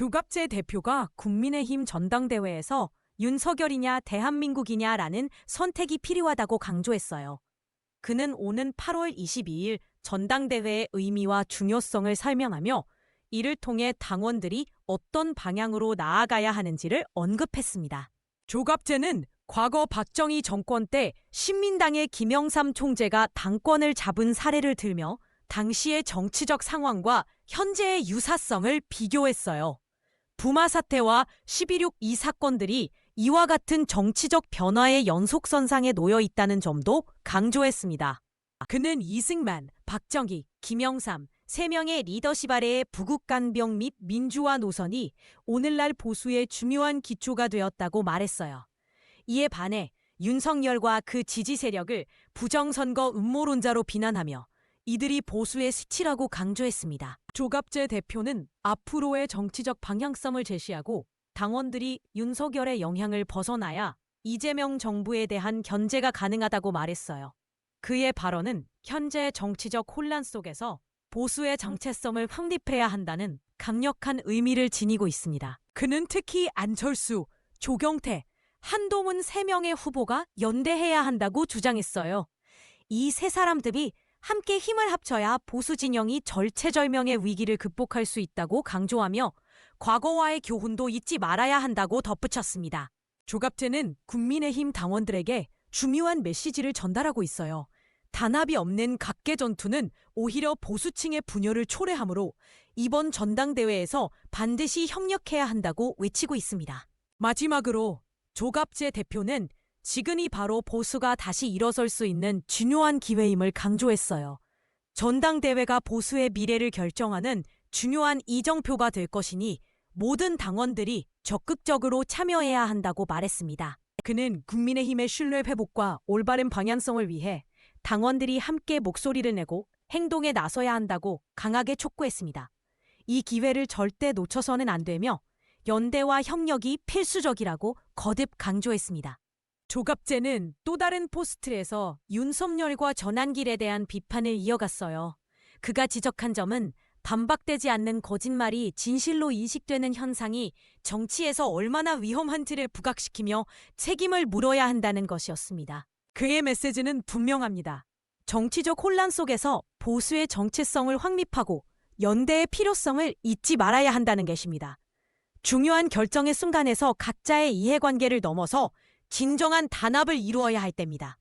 조갑재 대표가 국민의힘 전당대회에서 윤석열이냐 대한민국이냐라는 선택이 필요하다고 강조했어요. 그는 오는 8월 22일 전당대회의 의미와 중요성을 설명하며 이를 통해 당원들이 어떤 방향으로 나아가야 하는지를 언급했습니다. 조갑재는 과거 박정희 정권 때 신민당의 김영삼 총재가 당권을 잡은 사례를 들며 당시의 정치적 상황과 현재의 유사성을 비교했어요. 부마 사태와 11.6 이 사건들이 이와 같은 정치적 변화의 연속선상에 놓여 있다는 점도 강조했습니다. 그는 이승만, 박정희, 김영삼 세 명의 리더십 아래의 부국 간병 및 민주화 노선이 오늘날 보수의 중요한 기초가 되었다고 말했어요. 이에 반해 윤석열과 그 지지 세력을 부정선거 음모론자로 비난하며 이들이 보수의 수치라고 강조했습니다. 조갑재 대표는 앞으로의 정치적 방향성을 제시하고 당원들이 윤석열의 영향을 벗어나야 이재명 정부에 대한 견제가 가능하다고 말했어요. 그의 발언은 현재 정치적 혼란 속에서 보수의 정체성을 확립해야 한다는 강력한 의미를 지니고 있습니다. 그는 특히 안철수, 조경태, 한동훈 세 명의 후보가 연대해야 한다고 주장했어요. 이 세 사람들이 함께 힘을 합쳐야 보수 진영이 절체절명의 위기를 극복할 수 있다고 강조하며 과거와의 교훈도 잊지 말아야 한다고 덧붙였습니다. 조갑재는 국민의힘 당원들에게 중요한 메시지를 전달하고 있어요. 단합이 없는 각계 전투는 오히려 보수층의 분열을 초래하므로 이번 전당대회에서 반드시 협력해야 한다고 외치고 있습니다. 마지막으로 조갑재 대표는 지금이 바로 보수가 다시 일어설 수 있는 중요한 기회임을 강조했어요. 전당대회가 보수의 미래를 결정하는 중요한 이정표가 될 것이니 모든 당원들이 적극적으로 참여해야 한다고 말했습니다. 그는 국민의힘의 신뢰 회복과 올바른 방향성을 위해 당원들이 함께 목소리를 내고 행동에 나서야 한다고 강하게 촉구했습니다. 이 기회를 절대 놓쳐서는 안 되며 연대와 협력이 필수적이라고 거듭 강조했습니다. 조갑재는 또 다른 포스트에서 윤석열과 전환길에 대한 비판을 이어갔어요. 그가 지적한 점은 반박되지 않는 거짓말이 진실로 인식되는 현상이 정치에서 얼마나 위험한지를 부각시키며 책임을 물어야 한다는 것이었습니다. 그의 메시지는 분명합니다. 정치적 혼란 속에서 보수의 정체성을 확립하고 연대의 필요성을 잊지 말아야 한다는 것입니다. 중요한 결정의 순간에서 각자의 이해관계를 넘어서 진정한 단합을 이루어야 할 때입니다.